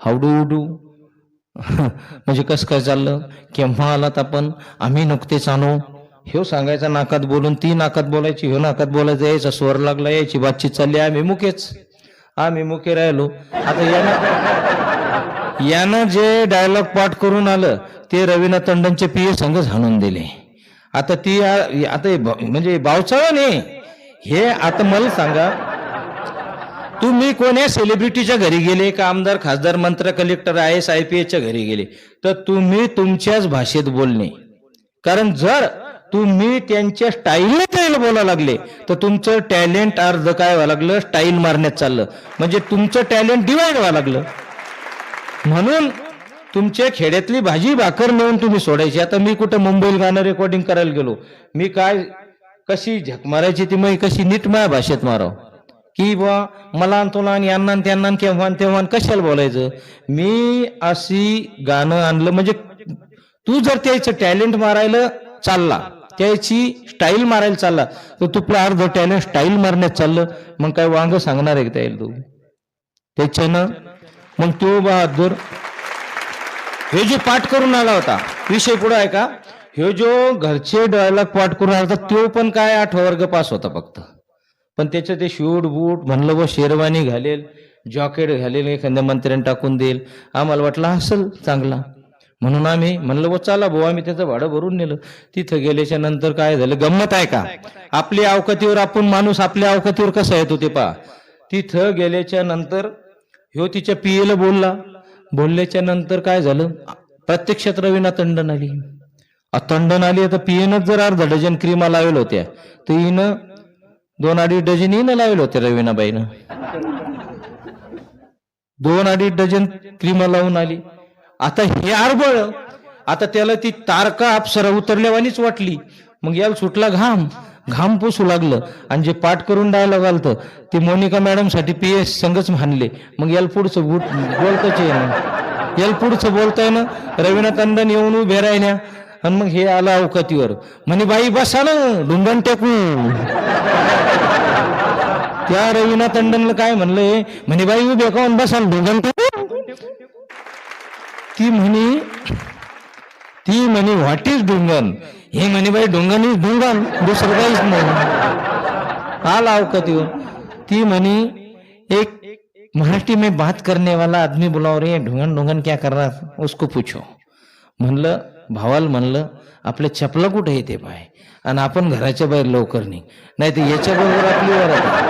हावडू उडू म्हणजे कसं काय चाललं? केव्हा आलात आपण? आम्ही नुकतेच आणू. ह्यो सांगायचा नाकात बोलून ती नाकात बोलायची ह्यो नाकात बोलायचं यायचा स्वर लागला यायची बातचीत चालली आम्ही मुकेच. आम्ही मुके राहिलो. आता यानं यानं जे डायलॉग पाठ करून आलं ते रवीना तंडनचे पीए संघ हाणून दिले. आता ती आता म्हणजे बावचाळ नाही हे आता मला सांगा तुम्ही कोण्या सेलिब्रिटीच्या घरी गेले? का आमदार खासदार मंत्र collector I S I P एसच्या घरी गेले. तर तुम्ही तुमच्याच भाषेत बोलणे. कारण जर तुम्ही त्यांच्या स्टाईलने त्याला बोलायला लागले तर तुमचं टॅलेंट अर्ध काय व्हायला लागलं? स्टाईल मारण्यात चाललं. म्हणजे तुमचं टॅलेंट डिवाइड व्हायला लागलं. म्हणून तुमच्या खेड्यातली भाजी भाकर नेऊन तुम्ही सोडायची. आता मी कुठं मुंबईला गाणं रेकॉर्डिंग करायला गेलो. मी काय कशी झक मारायची ती मग कशी नीट माया भाषेत मारावं? की बा मला तुला आणि यांना आणि त्यांना केव्हा तेव्हा कशाला बोलायचं? मी अशी गाणं आणलं म्हणजे तू जर त्याचं टॅलेंट मारायला चालला त्याची स्टाईल मारायला चालला तर तुला अर्ध टॅलेंट स्टाईल मारण्यात चाललं मग काय वांग सांगणार आहे त्याला तू? त्याच्यानं मग तो बहादूर हे जो पाठ करून आला होता विषय पुढे आहे का? हे जो घरचे डायलॉग पाठ करून आला होता तो पण काय आठ वर्ग पास होता फक्त. पण त्याचं ते शूट बूट म्हणलं व शेरवानी घालेल जॉकेट घालेल एखाद्या मंत्र्याने टाकून देईल. आम्हाला वाटलं असेल चांगला. म्हणून आम्ही म्हणलं व चला भाऊ आम्ही त्याचं भाडं भरून नेलं. तिथं गेल्याच्यानंतर काय झालं गंमत आहे का? आपल्या अवकतीवर आपण माणूस आपल्या अवकतीवर कसा येतो ते पहा. तिथं गेल्याच्यानंतर ह्यो तिच्या पियेला बोलला. बोलल्याच्या नंतर काय झालं? प्रत्यक्षात रवीना तंडण आली. आ, तंडण आली आता पियेनच जर अर्धा डझन क्रीमा लावेल होत्या तर हिनं दोन अडीच डझन इन लावले होते रवीनाबाईनं. दोन अडीच डझन क्रीमा लावून आली. आता हे आरबळ आता त्याला ती तारका अप्सरा उतरल्यावानीच वाटली. मग याला सुटला घाम घाम पुसू लागलं. आणि जे पाठ करून डायलॉग आलतं ते मोनिका मॅडमसाठी पी एस संघच मानले मग याला पुढचं बोलतच येणं ना. याला पुढचं बोलताय ना रवीना तंडन येऊन उभे राहिल्या. आणि मग हे आलं अवकातीवर. म्हणे बाई बसा ना डुंगण टेकू त्या रवीना तंडनला काय म्हणलंय म्हणे बाई उभे काऊन बसाल डुंगण टेकू ती म्हणे ती म्हणे व्हॉट इज डुंगन हे म्हणे बाई डुंगन इज डुंगन दुसरं काहीच नाही. आला अवकातीवर. ती म्हणे एक मराठी में बात करने वाला आदमी बुलाव रे ढुंगन ढुंगन क्या कर रहा उसको पूछो. म्हणलं भावाला म्हणलं आपल्या चपला कुठे येते पाय? आणि आपण घराच्या बाहेर लवकर निघ. नाही तर याच्याबरोबर आपली वरात